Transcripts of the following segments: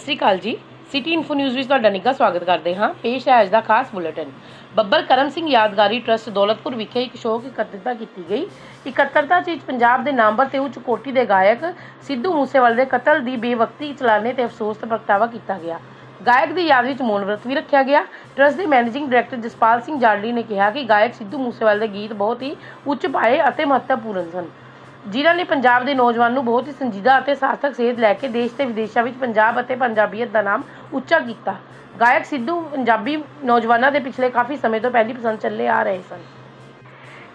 ਸ਼੍ਰੀ ਅਕਾਲ ਜੀ। City info news ਵਿੱਚ ਤੁਹਾਡਾ ਨਿੱਘਾ ਸਵਾਗਤ ਕਰਦੇ ਹਾਂ। ਪੇਸ਼ ਹੈ ਅੱਜ ਦਾ ਖਾਸ ਬੁਲੇਟਿਨ। ਬੱਬਰ ਕਰਮ ਸਿੰਘ ਯਾਦਗਾਰੀ ਟਰਸਟ ਦੌਲਤਪੁਰ ਵਿਖੇ ਇੱਕ ਸ਼ੋਕ ਇਕੱਤਰਤਾ ਕੀਤੀ ਗਈ। ਇਕੱਤਰਤਾ 'ਚ ਵਿੱਚ ਪੰਜਾਬ ਦੇ ਨਾਮਵਰ ਤੇ ਉੱਚ ਕੋਟੀ ਦੇ ਗਾਇਕ ਸਿੱਧੂ ਮੂਸੇਵਾਲੇ ਦੇ ਕਤਲ ਦੀ ਬੇਵਕਤੀ ਚਲਾਣੇ ਤੇ ਅਫਸੋਸ ਦਾ ਪ੍ਰਗਟਾਵਾ ਕੀਤਾ ਗਿਆ। ਗਾਇਕ ਦੀ ਯਾਦ ਵਿੱਚ ਮੌਨ ਵਰਤ ਵੀ ਰੱਖਿਆ ਗਿਆ। ਟਰਸਟ ਦੇ ਮੈਨੇਜਿੰਗ ਡਾਇਰੈਕਟਰ ਜਸਪਾਲ ਸਿੰਘ ਜਾਡਲੀ ਨੇ ਕਿਹਾ ਕਿ ਗਾਇਕ ਸਿੱਧੂ ਮੂਸੇਵਾਲੇ ਦੇ ਗੀਤ ਬਹੁਤ ਹੀ ਉੱਚ ਪਾਏ ਅਤੇ ਮਹੱਤਵਪੂਰਨ ਸਨ। ਜਿਨ੍ਹਾਂ ਨੇ ਪੰਜਾਬ ਦੇ ਨੌਜਵਾਨ ਨੂੰ ਬਹੁਤ ਹੀ ਸੰਜੀਦਾ ਅਤੇ ਸਾਰਥਕ ਸੇਧ ਲੈ ਕੇ ਦੇਸ਼ ਤੇ ਵਿਦੇਸ਼ਾਂ ਵਿੱਚ ਪੰਜਾਬ ਅਤੇ ਪੰਜਾਬੀਅਤ ਦਾ ਨਾਮ ਉੱਚਾ ਕੀਤਾ। ਗਾਇਕ ਸਿੱਧੂ ਪੰਜਾਬੀ ਨੌਜਵਾਨਾਂ ਦੇ ਪਿਛਲੇ ਕਾਫੀ ਸਮੇਂ ਤੋਂ ਪਹਿਲੀ ਪਸੰਦ ਚੱਲੇ ਆ ਰਹੇ ਸਨ।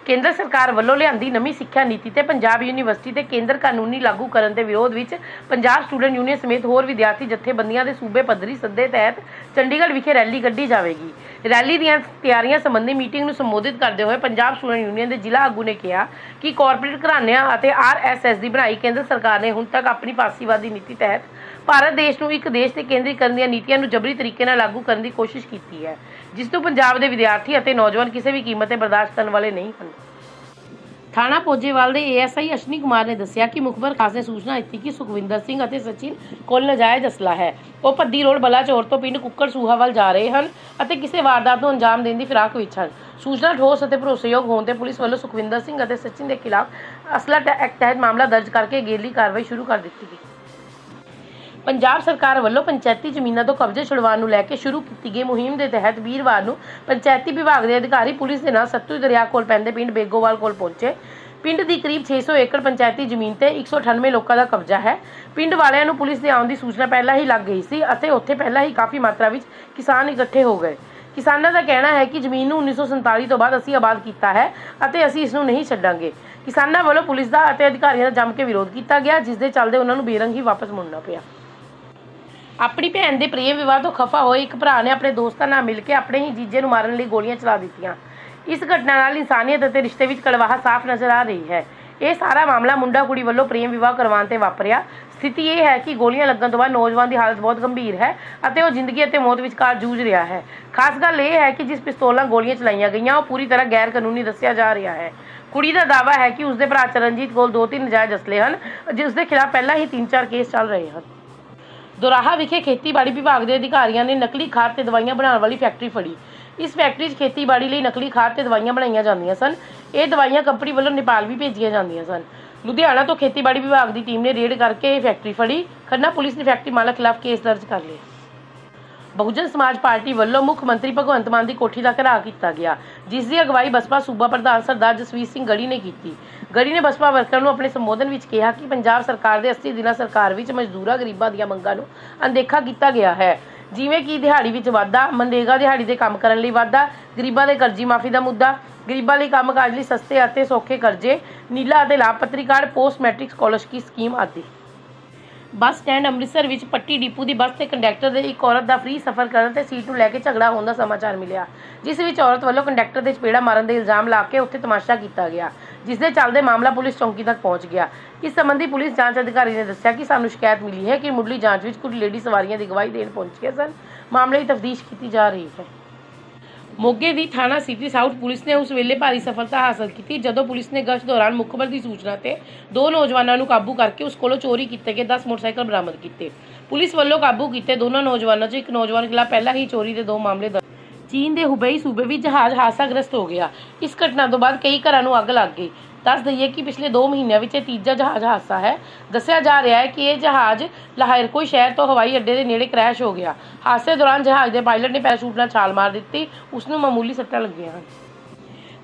ਕੇਂਦਰ ਸਰਕਾਰ ਵੱਲੋਂ ਲਿਆਂਦੀ ਨਵੀਂ ਸਿੱਖਿਆ ਨੀਤੀ ਤੇ ਪੰਜਾਬ ਯੂਨੀਵਰਸਿਟੀ ਤੇ ਕੇਂਦਰ ਕਾਨੂੰਨੀ ਲਾਗੂ ਕਰਨ ਦੇ ਵਿਰੋਧ ਵਿੱਚ ਪੰਜਾਬ ਸਟੂਡੈਂਟ ਯੂਨੀਅਨ ਸਮੇਤ ਹੋਰ ਵਿਦਿਆਰਥੀ ਜਥੇਬੰਦੀਆਂ ਦੇ ਸੂਬੇ ਪੱਧਰੀ ਸੱਦੇ ਤਹਿਤ ਚੰਡੀਗੜ੍ਹ ਵਿਖੇ ਰੈਲੀ ਕੱਢੀ ਜਾਵੇਗੀ। ਰੈਲੀ ਦੀਆਂ ਤਿਆਰੀਆਂ ਸੰਬੰਧੀ ਮੀਟਿੰਗ ਨੂੰ ਸੰਬੋਧਿਤ ਕਰਦੇ ਹੋਏ ਪੰਜਾਬ ਸਟੂਡੈਂਟ ਯੂਨੀਅਨ ਦੇ ਜ਼ਿਲ੍ਹਾ ਆਗੂ ਨੇ ਕਿਹਾ ਕਿ ਕਾਰਪੋਰੇਟ ਘਰਾਣਿਆਂ ਅਤੇ ਆਰਐਸਐਸ ਦੀ ਬਣਾਈ ਕੇਂਦਰ ਸਰਕਾਰ ਨੇ ਹੁਣ ਤੱਕ ਆਪਣੀ ਫਾਸੀਵਾਦੀ ਨੀਤੀ ਤਹਿਤ ਭਾਰਤ ਦੇਸ਼ ਨੂੰ ਇੱਕ ਦੇਸ਼ ਤੇ ਕੇਂਦਰੀਕਰਨ ਦੀਆਂ ਨੀਤੀਆਂ ਨੂੰ ਜਬਰੀ ਤਰੀਕੇ ਨਾਲ ਲਾਗੂ ਕਰਨ ਦੀ ਕੋਸ਼ਿਸ਼ ਕੀਤੀ ਹੈ। ਜਿਸ ਨੂੰ ਪੰਜਾਬ ਦੇ ਵਿਦਿਆਰਥੀ ਅਤੇ ਨੌਜਵਾਨ ਕਿਸੇ ਵੀ ਕੀਮਤ ਤੇ ਬਰਦਾਸ਼ਤ ਕਰਨ ਵਾਲੇ ਨਹੀਂ ਹਨ। ਥਾਣਾ ਪੋਜੇਵਾਲ ਦੇ ਏਐਸਆਈ ਅਸ਼ਨੀ ਕੁਮਾਰ ਨੇ ਦੱਸਿਆ ਕਿ ਮੁਖਬਰ ਖਾਸ ਨੇ ਸੂਚਨਾ ਦਿੱਤੀ ਕਿ ਸੁਖਵਿੰਦਰ ਸਿੰਘ ਅਤੇ ਸਚਿਨ ਕੋਲ ਨਜਾਇਜ਼ ਅਸਲਾ ਹੈ। ਉਹ ਪੱਦੀ ਰੋਡ ਬਲਾਚੌਰ ਤੋਂ ਪਿੰਡ ਕੁੱਕੜ ਸੂਹਾ ਵੱਲ ਜਾ ਰਹੇ ਹਨ ਅਤੇ ਕਿਸੇ ਵਾਰਦਾਤ ਨੂੰ ਅੰਜਾਮ ਦੇਣ ਦੀ ਫਿਰਾਕ ਵਿੱਚ ਹਨ। ਸੂਚਨਾ ਠੋਸ ਅਤੇ ਭਰੋਸੇਯੋਗ ਹੋਣ ਤੇ ਪੁਲਿਸ ਵੱਲੋਂ ਸੁਖਵਿੰਦਰ ਸਿੰਘ ਅਤੇ ਸਚਿਨ ਦੇ ਖਿਲਾਫ ਅਸਲਾ ਟੈ- ਐਕਟ ਤਹਿਤ ਮਾਮਲਾ ਦਰਜ ਕਰਕੇ ਅਗੇਲੀ ਕਾਰਵਾਈ ਸ਼ੁਰੂ ਕਰ ਦਿੱਤੀ ਗਈ। ਪੰਜਾਬ ਸਰਕਾਰ ਵੱਲੋਂ ਪੰਚਾਇਤੀ ਜ਼ਮੀਨਾਂ ਤੋਂ ਕਬਜ਼ੇ ਛੁਡਵਾਉਣ ਨੂੰ ਲੈ ਕੇ ਸ਼ੁਰੂ ਕੀਤੀ ਗਈ ਮੁਹਿੰਮ ਦੇ ਤਹਿਤ ਵੀਰਵਾਰ ਨੂੰ ਪੰਚਾਇਤੀ ਵਿਭਾਗ ਦੇ ਅਧਿਕਾਰੀ ਪੁਲਿਸ ਦੇ ਨਾਲ ਸਤਲੁਜ ਦਰਿਆ ਕੋਲ ਪੈਂਦੇ ਪਿੰਡ ਬੇਗੋਵਾਲ ਕੋਲ ਪਹੁੰਚੇ। ਪਿੰਡ ਦੀ ਕਰੀਬ 600 ਏਕੜ ਪੰਚਾਇਤੀ ਜ਼ਮੀਨ ਤੇ 198 ਲੋਕਾਂ ਦਾ ਕਬਜ਼ਾ ਹੈ। ਪਿੰਡ ਵਾਲਿਆਂ ਨੂੰ ਪੁਲਿਸ ਦੇ ਆਉਣ ਦੀ ਸੂਚਨਾ ਪਹਿਲਾਂ ਹੀ ਲੱਗ ਗਈ ਸੀ ਅਤੇ ਉੱਥੇ ਪਹਿਲਾਂ ਹੀ ਕਾਫੀ ਮਾਤਰਾ ਵਿੱਚ ਕਿਸਾਨ ਇਕੱਠੇ ਹੋ ਗਏ। ਕਿਸਾਨਾਂ ਦਾ ਕਹਿਣਾ ਹੈ ਕਿ ਜ਼ਮੀਨ ਨੂੰ 1947 ਤੋਂ ਬਾਅਦ ਅਸੀਂ ਆਬਾਦ ਕੀਤਾ ਹੈ ਅਤੇ ਅਸੀਂ ਇਸ ਨੂੰ ਨਹੀਂ ਛੱਡਾਂਗੇ। ਕਿਸਾਨਾਂ ਵੱਲੋਂ ਪੁਲਿਸ ਦਾ ਅਤੇ ਅਧਿਕਾਰੀਆਂ ਦਾ ਜੰਮ ਕੇ ਵਿਰੋਧ ਕੀਤਾ ਗਿਆ, ਜਿਸ ਦੇ ਚੱਲਦੇ ਉਹਨਾਂ ਨੂੰ ਬੇਰੰਗ ਹੀ ਵਾਪਸ ਮੁੜਨਾ ਪਿਆ। ਆਪਣੀ ਭੈਣ ਦੇ ਪ੍ਰੇਮ ਵਿਵਾਹ ਤੋਂ ਖਫਾ ਹੋਏ ਇੱਕ ਭਰਾ ਨੇ ਆਪਣੇ ਦੋਸਤਾਂ ਨਾਲ ਮਿਲ ਕੇ ਆਪਣੇ ਹੀ ਜੀਜੇ ਨੂੰ ਮਾਰਨ ਲਈ ਗੋਲੀਆਂ ਚਲਾ ਦਿੱਤੀਆਂ। ਇਸ ਘਟਨਾ ਨਾਲ ਇਨਸਾਨੀਅਤ ਅਤੇ ਰਿਸ਼ਤੇ ਵਿੱਚ ਕੜਵਾਹਾ ਸਾਫ਼ ਨਜ਼ਰ ਆ ਰਹੀ ਹੈ। ਇਹ ਸਾਰਾ ਮਾਮਲਾ ਮੁੰਡਾ ਕੁੜੀ ਵੱਲੋਂ ਪ੍ਰੇਮ ਵਿਵਾਹ ਕਰਵਾਉਣ ਤੇ ਵਾਪਰਿਆ। ਸਥਿਤੀ ਇਹ ਹੈ ਕਿ ਗੋਲੀਆਂ ਲੱਗਣ ਤੋਂ ਬਾਅਦ ਨੌਜਵਾਨ ਦੀ ਹਾਲਤ ਬਹੁਤ ਗੰਭੀਰ ਹੈ ਅਤੇ ਉਹ ਜ਼ਿੰਦਗੀ ਅਤੇ ਮੌਤ ਵਿਚਕਾਰ ਜੂਝ ਰਿਹਾ ਹੈ। ਖਾਸ ਗੱਲ ਇਹ ਹੈ ਕਿ ਜਿਸ ਪਿਸਤੌਲ ਨਾਲ ਗੋਲੀਆਂ ਚਲਾਈਆਂ ਗਈਆਂ, ਉਹ ਪੂਰੀ ਤਰ੍ਹਾਂ ਗੈਰ ਕਾਨੂੰਨੀ ਦੱਸਿਆ ਜਾ ਰਿਹਾ ਹੈ। ਕੁੜੀ ਦਾ ਦਾਅਵਾ ਹੈ ਕਿ ਉਸਦੇ ਭਰਾ ਚਰਨਜੀਤ ਕੋਲ ਦੋ ਤਿੰਨ ਨਜਾਇਜ਼ ਅਸਲੇ ਹਨ ਜਿਸ ਦੇ ਖਿਲਾਫ ਪਹਿਲਾਂ ਹੀ ਤਿੰਨ ਚਾਰ ਕੇਸ ਚੱਲ ਰਹੇ ਹਨ। ਦੁਰਾਹਾ ਵਿਖੇ ਖੇਤੀਬਾੜੀ ਵਿਭਾਗ ਦੇ ਅਧਿਕਾਰੀਆਂ ਨੇ ਨਕਲੀ ਖਾਦ ਤੇ ਦਵਾਈਆਂ ਬਣਾਉਣ ਵਾਲੀ ਫੈਕਟਰੀ ਫੜੀ। ਇਸ ਫੈਕਟਰੀ 'ਚ ਖੇਤੀਬਾੜੀ ਲਈ ਨਕਲੀ ਖਾਦ ਤੇ ਦਵਾਈਆਂ ਬਣਾਈਆਂ ਜਾਂਦੀਆਂ ਸਨ। ਇਹ ਦਵਾਈਆਂ ਕੰਪਨੀ ਵੱਲੋਂ ਨੇਪਾਲ ਵੀ ਭੇਜੀਆਂ ਜਾਂਦੀਆਂ ਸਨ। ਲੁਧਿਆਣਾ ਤੋਂ ਖੇਤੀਬਾੜੀ ਵਿਭਾਗ ਦੀ ਟੀਮ ਨੇ ਰੇਡ ਕਰਕੇ ਇਹ ਫੈਕਟਰੀ ਫੜੀ। ਖੰਨਾ ਪੁਲਿਸ ਨੇ ਫੈਕਟਰੀ ਮਾਲਕ ਖਿਲਾਫ ਕੇਸ ਦਰਜ ਕਰ ਲਿਆ। ਬਹੁਜਨ ਸਮਾਜ ਪਾਰਟੀ ਵੱਲੋਂ ਮੁੱਖ ਮੰਤਰੀ ਭਗਵੰਤ ਮਾਨ ਦੀ ਕੋਠੀ ਦਾ ਘਰਾਓ ਕੀਤਾ ਗਿਆ ਜਿਸ ਦੀ ਅਗਵਾਈ ਬਸਪਾ ਸੂਬਾ ਪ੍ਰਧਾਨ ਸਰਦਾਰ ਜਸਵੀਰ ਸਿੰਘ ਗੜੀ ਨੇ ਕੀਤੀ ਗੜੀ ਨੇ ਬਸਪਾ ਵਰਕਰਾਂ ਨੂੰ ਆਪਣੇ ਸੰਬੋਧਨ ਵਿੱਚ ਕਿਹਾ ਕਿ ਪੰਜਾਬ ਸਰਕਾਰ ਦੇ 80 ਦਿਨਾਂ ਸਰਕਾਰ ਵਿੱਚ ਮਜ਼ਦੂਰਾਂ ਗਰੀਬਾਂ ਦੀਆਂ ਮੰਗਾਂ ਨੂੰ ਅਣਦੇਖਾ ਕੀਤਾ ਗਿਆ ਹੈ ਜਿਵੇਂ ਕਿ ਦਿਹਾੜੀ ਵਿੱਚ ਵਾਧਾ ਮਨਰੇਗਾ ਦਿਹਾੜੀ ਦੇ ਕੰਮ ਕਰਨ ਲਈ ਵਾਧਾ ਗਰੀਬਾਂ ਦੇ ਕਰਜ਼ੀ ਮਾਫੀ ਦਾ ਮੁੱਦਾ ਗਰੀਬਾਂ ਲਈ ਕੰਮ ਕਾਜ ਲਈ ਸਸਤੇ ਅਤੇ ਸੌਖੇ ਕਰਜ਼ੇ ਨੀਲਾ ਅਤੇ ਲਾਭਪਾਤਰੀ card post matric scholarship scheme ਆਦਿ ਬੱਸ ਸਟੈਂਡ ਅੰਮ੍ਰਿਤਸਰ ਵਿੱਚ ਪੱਟੀ ਡਿਪੂ ਦੀ ਬੱਸ ਤੇ ਕੰਡਕਟਰ ਦੇ ਇੱਕ ਔਰਤ ਦਾ ਫ੍ਰੀ ਸਫ਼ਰ ਕਰਨ ਤੇ ਸੀਟ ਨੂੰ ਲੈ ਕੇ ਝਗੜਾ ਹੋਣ ਦਾ ਸਮਾਚਾਰ ਮਿਲਿਆ, ਜਿਸ ਵਿੱਚ ਔਰਤ ਵੱਲੋਂ ਕੰਡਕਟਰ ਦੇ ਚਪੇੜਾ ਮਾਰਨ ਦੇ ਇਲਜ਼ਾਮ ਲਾ ਕੇ ਉੱਥੇ ਤਮਾਸ਼ਾ ਕੀਤਾ ਗਿਆ, ਜਿਸ ਦੇ ਚੱਲਦੇ ਮਾਮਲਾ ਪੁਲਿਸ ਚੌਂਕੀ ਤੱਕ ਪਹੁੰਚ ਗਿਆ। ਇਸ ਸੰਬੰਧੀ ਪੁਲਿਸ ਜਾਂਚ ਅਧਿਕਾਰੀ ਨੇ ਦੱਸਿਆ ਕਿ ਸਾਨੂੰ ਸ਼ਿਕਾਇਤ ਮਿਲੀ ਹੈ ਕਿ ਮੁੱਢਲੀ ਜਾਂਚ ਵਿੱਚ ਕੁਝ ਲੇਡੀ ਸਵਾਰੀਆਂ ਦੀ ਗਵਾਹੀ ਦੇਣ ਪਹੁੰਚੀਆਂ ਸਨ। ਮਾਮਲੇ ਦੀ ਤਫਤੀਸ਼ ਕੀਤੀ ਜਾ ਰਹੀ ਹੈ। ਮੋਗੇ ਦੀ ਥਾਣਾ ਸਿਟੀ ਸਾਊਥ ਪੁਲਿਸ ਨੇ ਉਸ ਵੇਲੇ ਭਾਰੀ ਸਫਲਤਾ ਹਾਸਲ ਕੀਤੀ ਜਦੋਂ ਪੁਲਿਸ ਨੇ ਗਸ਼ਤ ਦੌਰਾਨ ਮੁਖਬਰ ਦੀ ਸੂਚਨਾ ਤੇ ਦੋ ਨੌਜਵਾਨਾਂ ਨੂੰ ਕਾਬੂ ਕਰਕੇ ਉਸ ਕੋਲੋਂ ਚੋਰੀ ਕੀਤੇ ਗਏ 10 ਮੋਟਰਸਾਈਕਲ ਬਰਾਮਦ ਕੀਤੇ। ਪੁਲਿਸ ਵੱਲੋਂ ਕਾਬੂ ਕੀਤੇ ਦੋਨਾਂ ਨੌਜਵਾਨਾਂ 'ਚ ਇੱਕ ਨੌਜਵਾਨ ਖਿਲਾਫ ਪਹਿਲਾਂ ਹੀ ਚੋਰੀ ਦੇ ਦੋ ਮਾਮਲੇ ਦਰਜ ਚੀਨ ਦੇ ਹੁਬਈ ਸੂਬੇ ਵਿੱਚ ਜਹਾਜ਼ ਹਾਦਸਾਗ੍ਰਸਤ ਹੋ ਗਿਆ। ਇਸ ਘਟਨਾ ਤੋਂ ਬਾਅਦ ਕਈ ਘਰਾਂ ਨੂੰ ਅੱਗ ਲੱਗ ਗਈ। ਦੱਸ ਦਈਏ ਕਿ ਪਿਛਲੇ 2 ਮਹੀਨਿਆਂ ਵਿੱਚ ਇਹ ਤੀਜਾ ਜਹਾਜ਼ ਹਾਦਸਾ ਹੈ। ਦੱਸਿਆ ਜਾ ਰਿਹਾ ਹੈ ਕਿ ਇਹ ਜਹਾਜ਼ ਲਾਹੌਰਕੋਈ ਸ਼ਹਿਰ ਤੋਂ ਹਵਾਈ ਅੱਡੇ ਦੇ ਨੇੜੇ ਕ੍ਰੈਸ਼ ਹੋ ਗਿਆ। ਹਾਦਸੇ ਦੌਰਾਨ ਜਹਾਜ਼ ਦੇ ਪਾਇਲਟ ਨੇ ਪੈਰਾਸ਼ੂਟ ਨਾਲ ਛਾਲ ਮਾਰ ਦਿੱਤੀ। ਉਸ ਨੂੰ ਮਾਮੂਲੀ ਸੱਟਾਂ ਲੱਗੀਆਂ ਹਨ।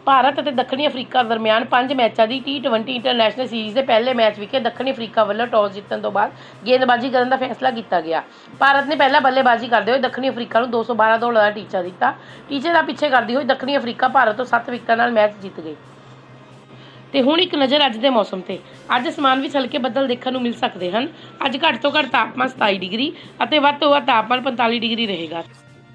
ਭਾਰਤ ਅਤੇ ਦੱਖਣੀ ਅਫਰੀਕਾ ਦਰਮਿਆਨ ਪੰਜ ਮੈਚਾਂ ਦੀ T20 ਇੰਟਰਨੈਸ਼ਨਲ ਸੀਰੀਜ਼ ਦੇ ਪਹਿਲੇ ਮੈਚ ਵਿਖੇ ਦੱਖਣੀ ਅਫਰੀਕਾ ਵੱਲੋਂ ਟਾਸ ਜਿੱਤਣ ਤੋਂ ਬਾਅਦ ਗੇਂਦਬਾਜ਼ੀ ਕਰਨ ਦਾ ਫੈਸਲਾ ਕੀਤਾ ਗਿਆ। ਭਾਰਤ ਨੇ ਪਹਿਲਾਂ ਬੱਲੇਬਾਜ਼ੀ ਕਰਦੇ ਹੋਏ ਦੱਖਣੀ ਅਫਰੀਕਾ ਨੂੰ 212 ਦੌੜਾਂ ਦਾ ਟੀਚਾ ਦਿੱਤਾ। ਟੀਚੇ ਦਾ ਪਿੱਛੇ ਕਰਦੀ ਹੋਈ ਦੱਖਣੀ ਅਫਰੀਕਾ ਭਾਰਤ ਤੋਂ 7 ਵਿਕਟਾਂ ਨਾਲ ਮੈਚ ਜਿੱਤ ਗਈ ਤੇ ਹੁਣ ਇੱਕ ਨਜ਼ਰ ਅੱਜ ਦੇ ਮੌਸਮ ਤੇ। ਅੱਜ ਅਸਮਾਨ ਵਿੱਚ ਹਲਕੇ ਬੱਦਲ ਦੇਖਣ ਨੂੰ ਮਿਲ ਸਕਦੇ ਹਨ। ਅੱਜ ਘੱਟ ਤੋਂ ਘੱਟ ਤਾਪਮਾਨ 27 ਡਿਗਰੀ ਅਤੇ ਵੱਧ ਤੋਂ ਵੱਧ ਤਾਪਮਾਨ 45 ਡਿਗਰੀ ਰਹੇਗਾ।